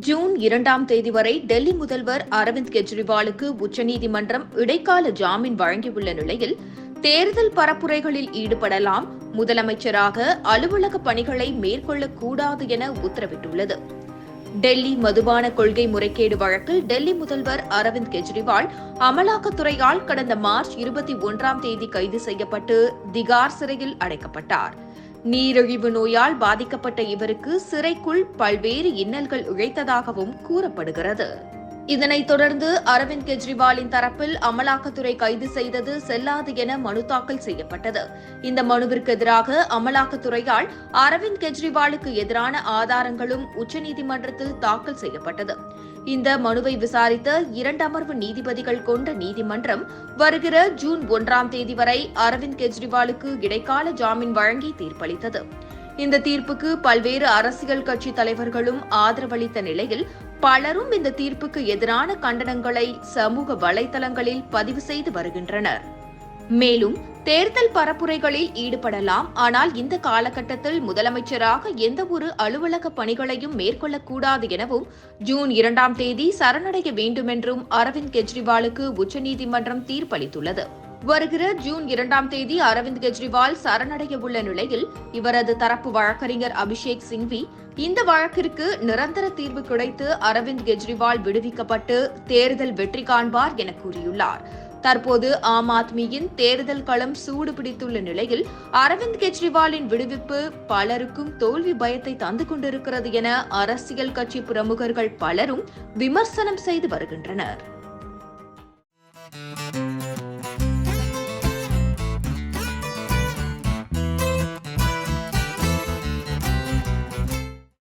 June இரண்டாம் தேதி வரை டெல்லி முதல்வர் அரவிந்த் கெஜ்ரிவாலுக்கு உச்சநீதிமன்றம் இடைக்கால ஜாமீன் வழங்கியுள்ள நிலையில் தேர்தல் பரப்புரைகளில் ஈடுபடலாம் முதலமைச்சராக அலுவலக பணிகளை மேற்கொள்ளக்கூடாது என உத்தரவிட்டுள்ளது. டெல்லி மதுபான கொள்கை முறைகேடு வழக்கில் டெல்லி முதல்வர் அரவிந்த் கெஜ்ரிவால் அமலாக்கத்துறையால் கடந்த மார்ச் இருபத்தி ஒன்றாம் தேதி கைது செய்யப்பட்டு திகார் சிறையில் அடைக்கப்பட்டார். நீரிழிவு நோயால் பாதிக்கப்பட்ட இவருக்கு சிறைக்குள் பல்வேறு இன்னல்கள் இழைத்ததாகவும் கூறப்படுகிறது. இதனைத் தொடர்ந்து அரவிந்த் கெஜ்ரிவாலின் தரப்பில் அமலாக்கத்துறை கைது செய்தது செல்லாது என மனு தாக்கல் செய்யப்பட்டது. இந்த மனுவிற்கு எதிராக அமலாக்கத்துறையால் அரவிந்த் கெஜ்ரிவாலுக்கு எதிரான ஆதாரங்களும் உச்சநீதிமன்றத்தில் தாக்கல் செய்யப்பட்டது. இந்த மனுவை விசாரித்த இரண்டு அமர்வு நீதிபதிகள் கொண்ட நீதிமன்றம் வருகிற ஜூன் ஒன்றாம் தேதி வரை அரவிந்த் கெஜ்ரிவாலுக்கு இடைக்கால ஜாமீன் வழங்கி தீர்ப்பளித்தது. இந்த தீர்ப்புக்கு பல்வேறு அரசியல் கட்சி தலைவர்களும் ஆதரவளித்த நிலையில் பலரும் இந்த தீர்ப்புக்கு எதிரான கண்டனங்களை சமூக வலைதளங்களில் பதிவு செய்து வருகின்றனர். மேலும் தேர்தல் பரப்புரைகளில் ஈடுபடலாம் ஆனால் இந்த காலகட்டத்தில் முதலமைச்சராக எந்த ஒரு அலுவலக பணிகளையும் மேற்கொள்ளக்கூடாது எனவும் ஜூன் இரண்டாம் தேதி சரணடைய வேண்டுமென்றும் அரவிந்த் கெஜ்ரிவாலுக்கு உச்சநீதிமன்றம் தீர்ப்பளித்துள்ளது. வருகிற ஜூன் இரண்டாம் தேதி அரவிந்த் கெஜ்ரிவால் சரணடைய உள்ள நிலையில் இவரது தரப்பு வழக்கறிஞர் அபிஷேக் சிங்வி இந்த வழக்கிற்கு நிரந்தர தீர்வு கிடைத்து அரவிந்த் கெஜ்ரிவால் விடுவிக்கப்பட்டு தேர்தல் வெற்றி காண்பார் என கூறியுள்ளார். தற்போது ஆம் ஆத்மியின் தேர்தல் களம் சூடு பிடித்துள்ள நிலையில் அரவிந்த் கெஜ்ரிவாலின் விடுவிப்பு பலருக்கும் தோல்வி பயத்தை தந்து கொண்டிருக்கிறது என அரசியல் கட்சி பிரமுகர்கள் பலரும் விமர்சனம் செய்து வருகின்றனர்.